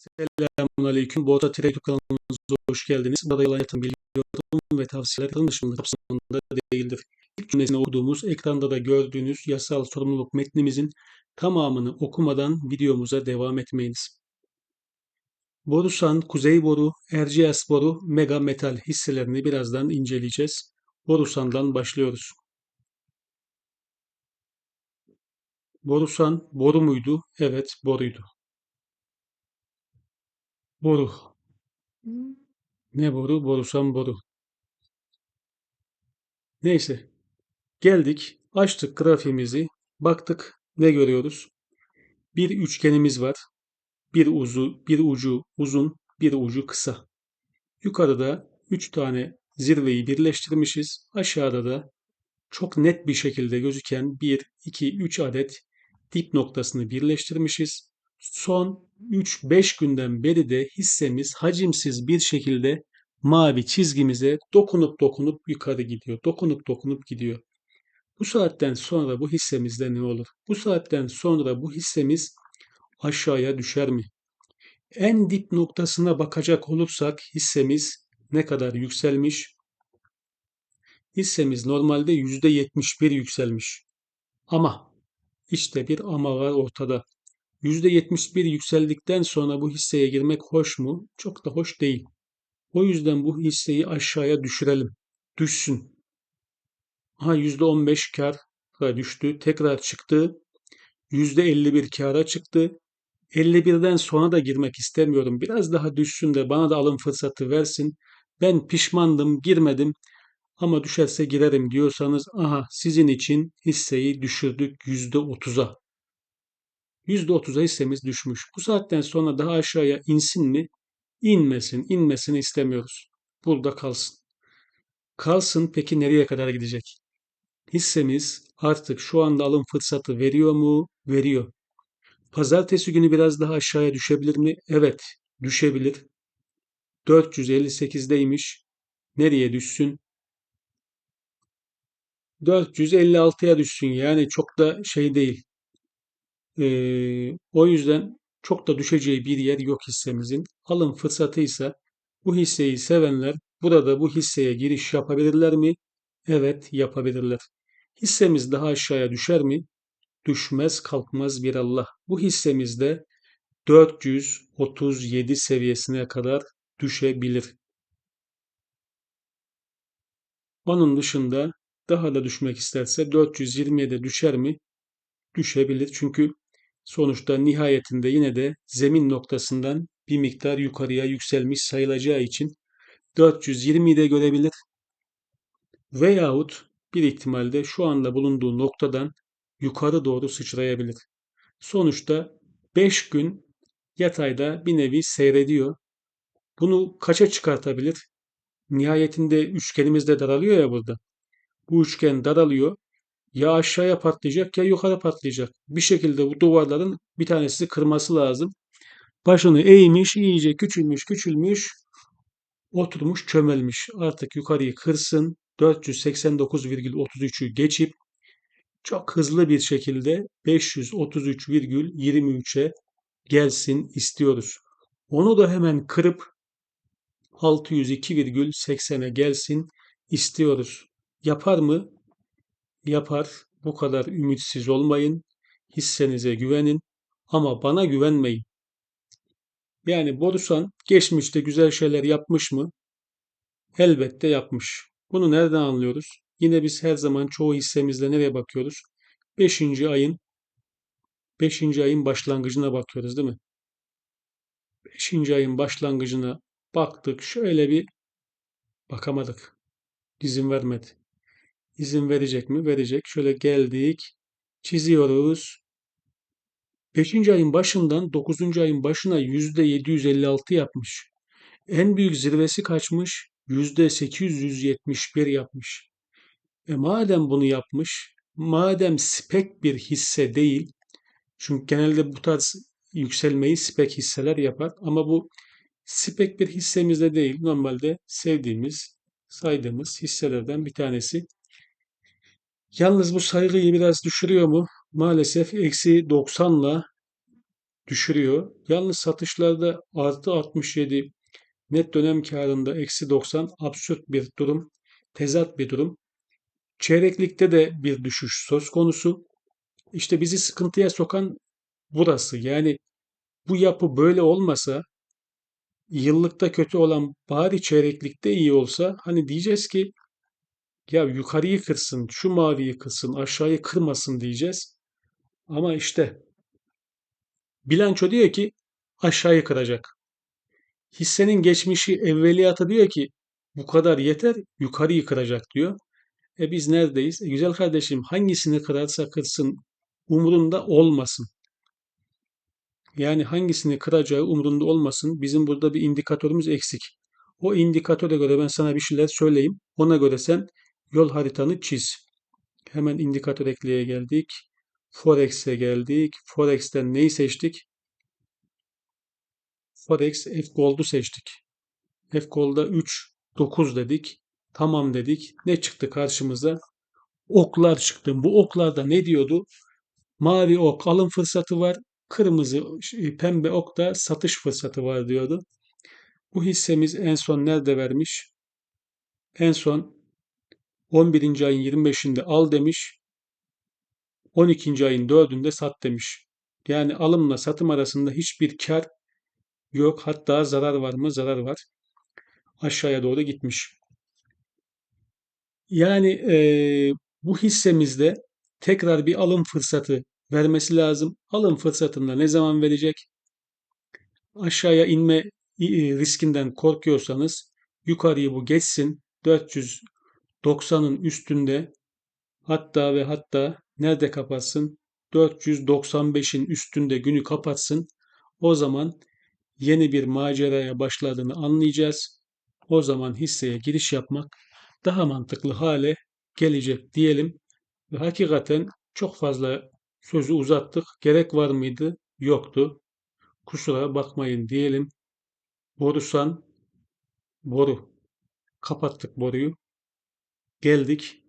Selamünaleyküm. Borsa Trader kanalımıza hoş geldiniz. Burada yalan yatırım bilgi, yorum ve tavsiyeler yatırım dışında kapsamında değildir. İlk cümlesini okuduğumuz, ekranda da gördüğünüz yasal sorumluluk metnimizin tamamını okumadan videomuza devam etmeyiniz. Borusan, Kuzey Boru, Erciyes Boru, Mega Metal hisselerini birazdan inceleyeceğiz. Borusan'dan başlıyoruz. Borusan, boru muydu? Evet, boruydu. Boru. Ne boru? Borusan boru. Neyse. Geldik. Açtık grafiğimizi. Baktık. Ne görüyoruz? Bir üçgenimiz var. Bir uzu, bir ucu uzun, bir ucu kısa. Yukarıda üç tane zirveyi birleştirmişiz. Aşağıda da çok net bir şekilde gözüken 1, 2, 3 adet dip noktasını birleştirmişiz. Son 3-5 günden beri de hissemiz hacimsiz bir şekilde mavi çizgimize dokunup dokunup yukarı gidiyor. Dokunup dokunup gidiyor. Bu saatten sonra bu hissemizde ne olur? Bu saatten sonra bu hissemiz aşağıya düşer mi? En dip noktasına bakacak olursak hissemiz ne kadar yükselmiş? Hissemiz normalde %71 yükselmiş. Ama işte bir ama var ortada. %71 yükseldikten sonra bu hisseye girmek hoş mu? Çok da hoş değil. O yüzden bu hisseyi aşağıya düşürelim. Düşsün. Ha %15 kar düştü. Tekrar çıktı. %51 kara çıktı. 51'den sonra da girmek istemiyorum. Biraz daha düşsün de bana da alım fırsatı versin. Ben pişmandım, girmedim ama düşerse girerim diyorsanız aha sizin için hisseyi düşürdük %30'a. %30'a hissemiz düşmüş. Bu saatten sonra daha aşağıya insin mi? İnmesin, inmesini istemiyoruz. Burada kalsın. Kalsın peki nereye kadar gidecek? Hissemiz artık şu anda alım fırsatı veriyor mu? Veriyor. Pazartesi günü biraz daha aşağıya düşebilir mi? Evet, düşebilir. 458'deymiş. Nereye düşsün? 456'ya düşsün. Yani çok da şey değil. O yüzden çok da düşeceği bir yer yok hissemizin. Alım fırsatıysa bu hisseyi sevenler burada bu hisseye giriş yapabilirler mi? Evet, yapabilirler. Hissemiz daha aşağıya düşer mi? Düşmez kalkmaz bir Allah. Bu hissemizde 437 seviyesine kadar düşebilir. Onun dışında daha da düşmek isterse 420'ye de düşer mi? Düşebilir. Çünkü sonuçta nihayetinde yine de zemin noktasından bir miktar yukarıya yükselmiş sayılacağı için 420'yi de görebilir. Veyahut bir ihtimalde şu anda bulunduğu noktadan yukarı doğru sıçrayabilir. Sonuçta 5 gün yatayda bir nevi seyrediyor. Bunu kaça çıkartabilir? Nihayetinde üçgenimiz de daralıyor ya burada. Bu üçgen daralıyor. Ya aşağıya patlayacak ya yukarı patlayacak. Bir şekilde bu duvarların bir tanesi kırması lazım. Başını eğmiş, iyice küçülmüş, küçülmüş, oturmuş, çömelmiş. Artık yukarıyı kırsın. 489,33'ü geçip çok hızlı bir şekilde 533,23'e gelsin istiyoruz. Onu da hemen kırıp 602,80'e gelsin istiyoruz. Yapar mı? Yapar. Bu kadar ümitsiz olmayın. Hissenize güvenin ama bana güvenmeyin. Yani Borusan geçmişte güzel şeyler yapmış mı? Elbette yapmış. Bunu nereden anlıyoruz? Yine biz her zaman çoğu hissemizde nereye bakıyoruz? 5. ayın 5. ayın başlangıcına bakıyoruz değil mi? 5. ayın başlangıcına baktık. Şöyle bir bakamadık. İzin vermedi. İzin verecek mi? Verecek. Şöyle geldik. Çiziyoruz. 5. ayın başından 9. ayın başına %756 yapmış. En büyük zirvesi kaçmış? %871 yapmış. E madem bunu yapmış, madem spek bir hisse değil, çünkü genelde bu tarz yükselmeyi spek hisseler yapar ama bu spek bir hissemizde değil, normalde sevdiğimiz, saydığımız hisselerden bir tanesi. Yalnız bu saygıyı biraz düşürüyor mu? Maalesef eksi 90'la düşürüyor. Yalnız satışlarda artı 67, net dönem karında eksi 90 absürt bir durum, tezat bir durum. Çeyreklikte de bir düşüş söz konusu. İşte bizi sıkıntıya sokan burası. Yani bu yapı böyle olmasa yıllıkta kötü olan bari çeyreklikte iyi olsa hani diyeceğiz ki ya yukarıyı kırsın, şu maviyi kırsın, aşağıyı kırmasın diyeceğiz. Ama işte bilanço diyor ki aşağıyı kıracak. Hissenin geçmişi evveliyatı diyor ki bu kadar yeter yukarıyı kıracak diyor. E biz neredeyiz? E güzel kardeşim hangisini kırarsa kırsın umurunda olmasın. Yani hangisini kıracağı umurunda olmasın. Bizim burada bir indikatörümüz eksik. O indikatöre göre ben sana bir şeyler söyleyeyim. Ona göre sen yol haritanı çiz. Hemen indikatör ekleye geldik. Forex'e geldik. Forex'ten neyi seçtik? Forex F Gold'u seçtik. F Gold'a 3, 9 dedik. Tamam dedik. Ne çıktı karşımıza? Oklar çıktı. Bu oklarda ne diyordu? Mavi ok alım fırsatı var. Kırmızı, pembe ok da satış fırsatı var diyordu. Bu hissemiz en son nerede vermiş? En son 11. ayın 25'inde al demiş. 12. ayın 4'ünde sat demiş. Yani alımla satım arasında hiçbir kar yok. Hatta zarar var mı? Zarar var. Aşağıya doğru gitmiş. Yani e, bu hissemizde tekrar bir alım fırsatı vermesi lazım. Alım fırsatında ne zaman verecek? Aşağıya inme riskinden korkuyorsanız yukarıyı bu geçsin. 490'ın üstünde hatta ve hatta nerede kapatsın? 495'in üstünde günü kapatsın. O zaman yeni bir maceraya başladığını anlayacağız. O zaman hisseye giriş yapmak daha mantıklı hale gelecek diyelim. Ve hakikaten çok fazla sözü uzattık. Gerek var mıydı? Yoktu. Kusura bakmayın diyelim. Borusan, boru. Kapattık boruyu. Geldik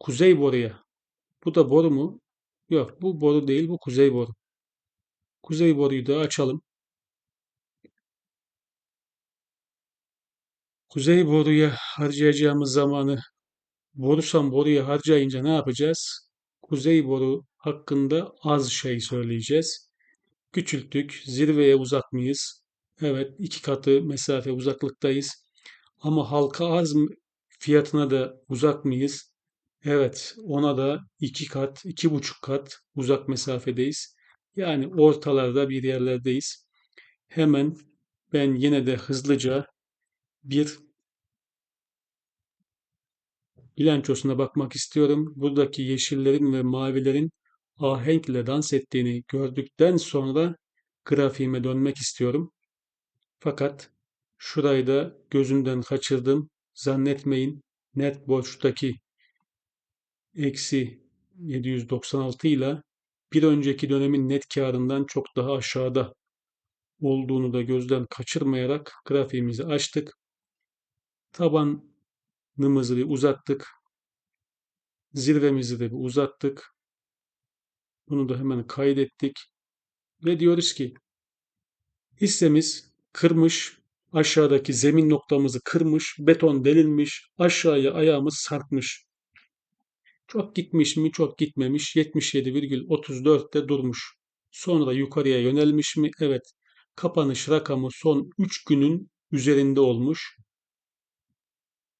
kuzey boruya. Bu da boru mu? Yok bu boru değil bu kuzey boru. Kuzey boruyu da açalım. Kuzey boruya harcayacağımız zamanı borusan boruya harcayınca ne yapacağız? Kuzey boru hakkında az şey söyleyeceğiz. Küçülttük. Zirveye uzak mıyız? Evet iki katı mesafe uzaklıktayız. Ama halka arz fiyatına da uzak mıyız? Evet ona da iki kat, iki buçuk kat uzak mesafedeyiz. Yani ortalarda bir yerlerdeyiz. Hemen ben yine de hızlıca bir bilançosuna bakmak istiyorum. Buradaki yeşillerin ve mavilerin ahenkle dans ettiğini gördükten sonra grafiğime dönmek istiyorum. Fakat şurayı da gözümden kaçırdım. Zannetmeyin net borçtaki eksi 796 ile bir önceki dönemin net karından çok daha aşağıda olduğunu da gözden kaçırmayarak grafiğimizi açtık. Tabanımızı bir uzattık. Zirvemizi de bir uzattık. Bunu da hemen kaydettik. Ve diyoruz ki hissemiz kırmış, aşağıdaki zemin noktamızı kırmış, beton delinmiş, aşağıya ayağımız sarkmış. Çok gitmiş mi? Çok gitmemiş. 77,34'te durmuş. Sonra yukarıya yönelmiş mi? Evet. Kapanış rakamı son 3 günün üzerinde olmuş.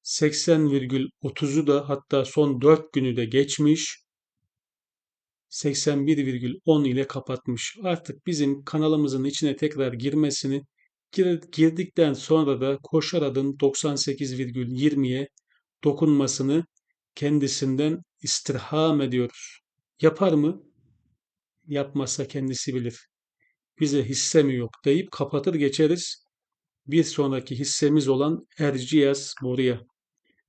80,30'u da hatta son 4 günü de geçmiş. 81,10 ile kapatmış. Artık bizim kanalımızın içine tekrar girmesini girdikten sonra da koşar adım 98,20'ye dokunmasını kendisinden istirham ediyoruz. Yapar mı? Yapmazsa kendisi bilir. Bize hisse mi yok deyip kapatır geçeriz. Bir sonraki hissemiz olan Erciyes buraya.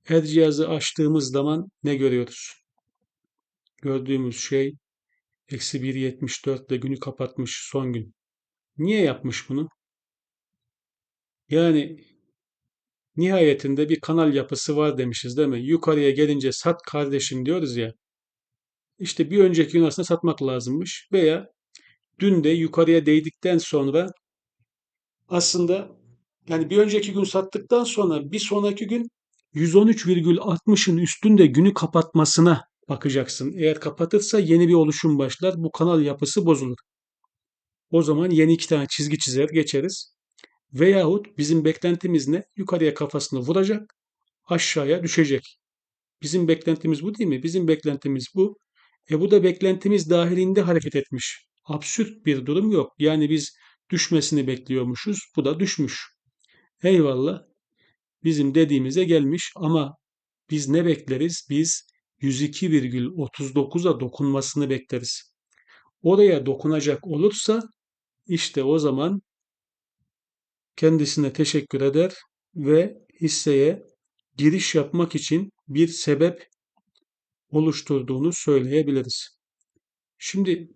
Erciyes'i açtığımız zaman ne görüyoruz? Gördüğümüz şey eksi 1.74 ile günü kapatmış son gün. Niye yapmış bunu? Yani nihayetinde bir kanal yapısı var demişiz değil mi? Yukarıya gelince sat kardeşim diyoruz ya. İşte bir önceki gün aslında satmak lazımmış veya Dün de yukarıya değdikten sonra aslında yani bir önceki gün sattıktan sonra bir sonraki gün 113,60'ın üstünde günü kapatmasına bakacaksın. Eğer kapatırsa yeni bir oluşum başlar. Bu kanal yapısı bozulur. O zaman yeni iki tane çizgi çizer geçeriz. Veyahut bizim beklentimiz ne? Yukarıya kafasını vuracak, aşağıya düşecek. Bizim beklentimiz bu değil mi? Bizim beklentimiz bu. E bu da beklentimiz dahilinde hareket etmiş. Absürt bir durum yok. Yani biz düşmesini bekliyormuşuz. Bu da düşmüş. Eyvallah. Bizim dediğimize gelmiş ama biz ne bekleriz? Biz 102,39'a dokunmasını bekleriz. Oraya dokunacak olursa işte o zaman kendisine teşekkür eder ve hisseye giriş yapmak için bir sebep oluşturduğunu söyleyebiliriz. Şimdi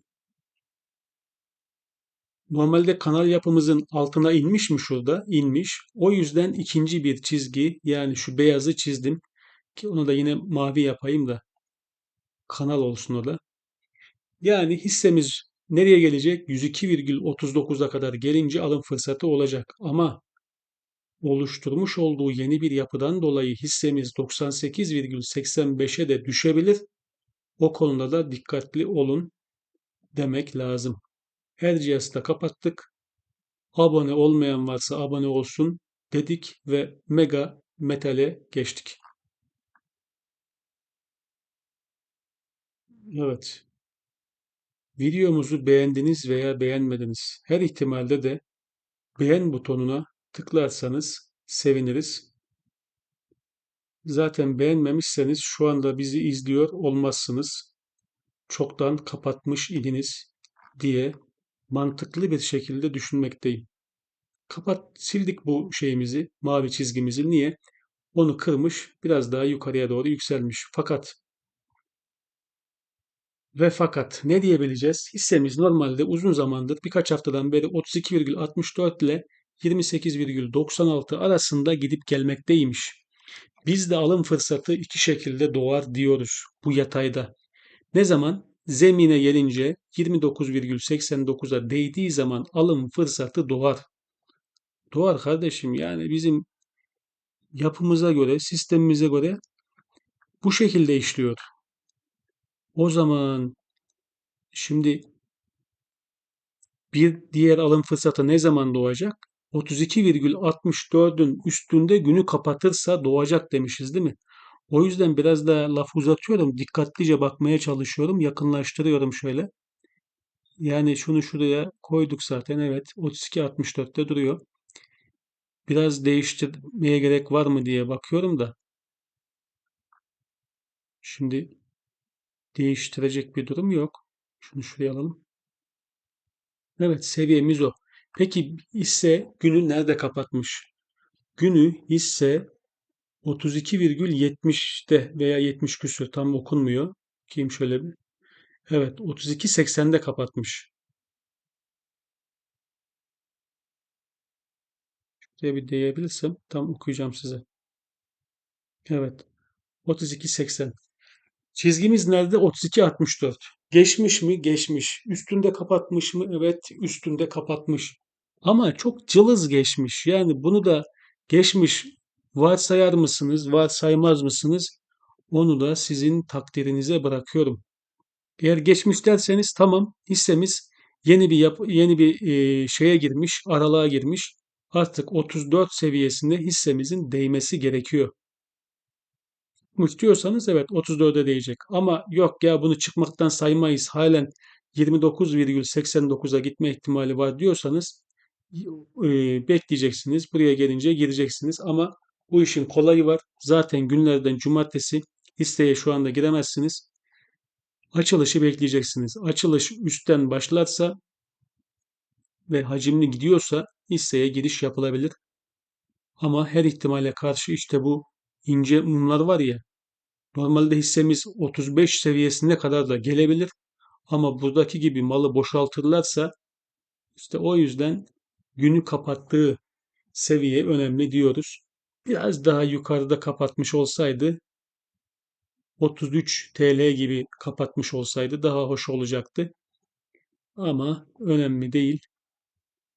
normalde kanal yapımızın altına inmiş mi şurada? İnmiş. O yüzden ikinci bir çizgi yani şu beyazı çizdim ki onu da yine mavi yapayım da kanal olsun o da. Yani hissemiz nereye gelecek? 102,39'a kadar gelince alım fırsatı olacak. Ama oluşturmuş olduğu yeni bir yapıdan dolayı hissemiz 98,85'e de düşebilir. O konuda da dikkatli olun demek lazım. Erciyes'i de kapattık. Abone olmayan varsa abone olsun dedik ve Mega Metal'e geçtik. Evet. Videomuzu beğendiniz veya beğenmediniz. Her ihtimalde de beğen butonuna tıklarsanız seviniriz. Zaten beğenmemişseniz şu anda bizi izliyor olmazsınız. Çoktan kapatmış idiniz diye mantıklı bir şekilde düşünmekteyim. Kapat, sildik bu şeyimizi, mavi çizgimizi. Niye? Onu kırmış, biraz daha yukarıya doğru yükselmiş. Fakat ve fakat ne diyebileceğiz? Hissemiz normalde uzun zamandır birkaç haftadan beri 32,64 ile 28,96 arasında gidip gelmekteymiş. Biz de alım fırsatı iki şekilde doğar diyoruz bu yatayda. Ne zaman? Zemine gelince 29,89'a değdiği zaman alım fırsatı doğar. Doğar kardeşim yani bizim yapımıza göre, sistemimize göre bu şekilde işliyor. O zaman şimdi bir diğer alım fırsatı ne zaman doğacak? 32,64'ün üstünde günü kapatırsa doğacak demişiz değil mi? O yüzden biraz daha laf uzatıyorum. Dikkatlice bakmaya çalışıyorum. Yakınlaştırıyorum şöyle. Yani şunu şuraya koyduk zaten. Evet 32.64'te duruyor. Biraz değiştirmeye gerek var mı diye bakıyorum da. Şimdi değiştirecek bir durum yok. Şunu şuraya alalım. Evet seviyemiz o. Peki hisse günü nerede kapatmış? Günü hisse 32,70'te veya 70 küsur tam okunmuyor. Kim şöyle bir. Evet 32.80'de kapatmış. Şuraya bir değebilirsem tam okuyacağım size. Evet 32.80. Çizgimiz nerede? 32.64. Geçmiş mi? Geçmiş. Üstünde kapatmış mı? Evet, üstünde kapatmış. Ama çok cılız geçmiş. Yani bunu da geçmiş varsayar mısınız, varsaymaz mısınız? Onu da sizin takdirinize bırakıyorum. Eğer geçmiş derseniz tamam hissemiz yeni bir yap yeni bir e, şeye girmiş, aralığa girmiş. Artık 34 seviyesinde hissemizin değmesi gerekiyor çıkmış diyorsanız evet 34'e değecek. Ama yok ya bunu çıkmaktan saymayız halen 29,89'a gitme ihtimali var diyorsanız e, bekleyeceksiniz. Buraya gelince gireceksiniz. Ama bu işin kolayı var. Zaten günlerden cumartesi listeye şu anda giremezsiniz. Açılışı bekleyeceksiniz. Açılış üstten başlarsa ve hacimli gidiyorsa hisseye giriş yapılabilir. Ama her ihtimale karşı işte bu ince mumlar var ya Normalde hissemiz 35 seviyesine kadar da gelebilir. Ama buradaki gibi malı boşaltırlarsa işte o yüzden günü kapattığı seviye önemli diyoruz. Biraz daha yukarıda kapatmış olsaydı 33 TL gibi kapatmış olsaydı daha hoş olacaktı. Ama önemli değil.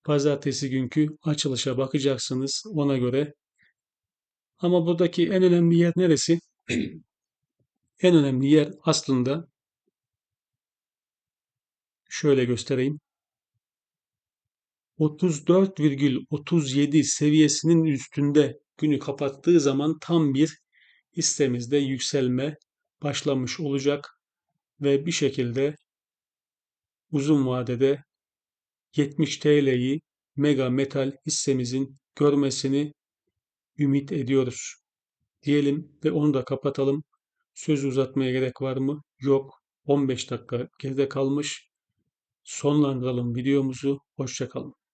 Pazartesi günkü açılışa bakacaksınız ona göre. Ama buradaki en önemli yer neresi? En önemli yer aslında şöyle göstereyim. 34,37 seviyesinin üstünde günü kapattığı zaman tam bir hissemizde yükselme başlamış olacak ve bir şekilde uzun vadede 70 TL'yi Mega Metal hissemizin görmesini ümit ediyoruz. Diyelim ve onu da kapatalım. Sözü uzatmaya gerek var mı? Yok. 15 dakika geride kalmış. Sonlandıralım videomuzu. Hoşçakalın.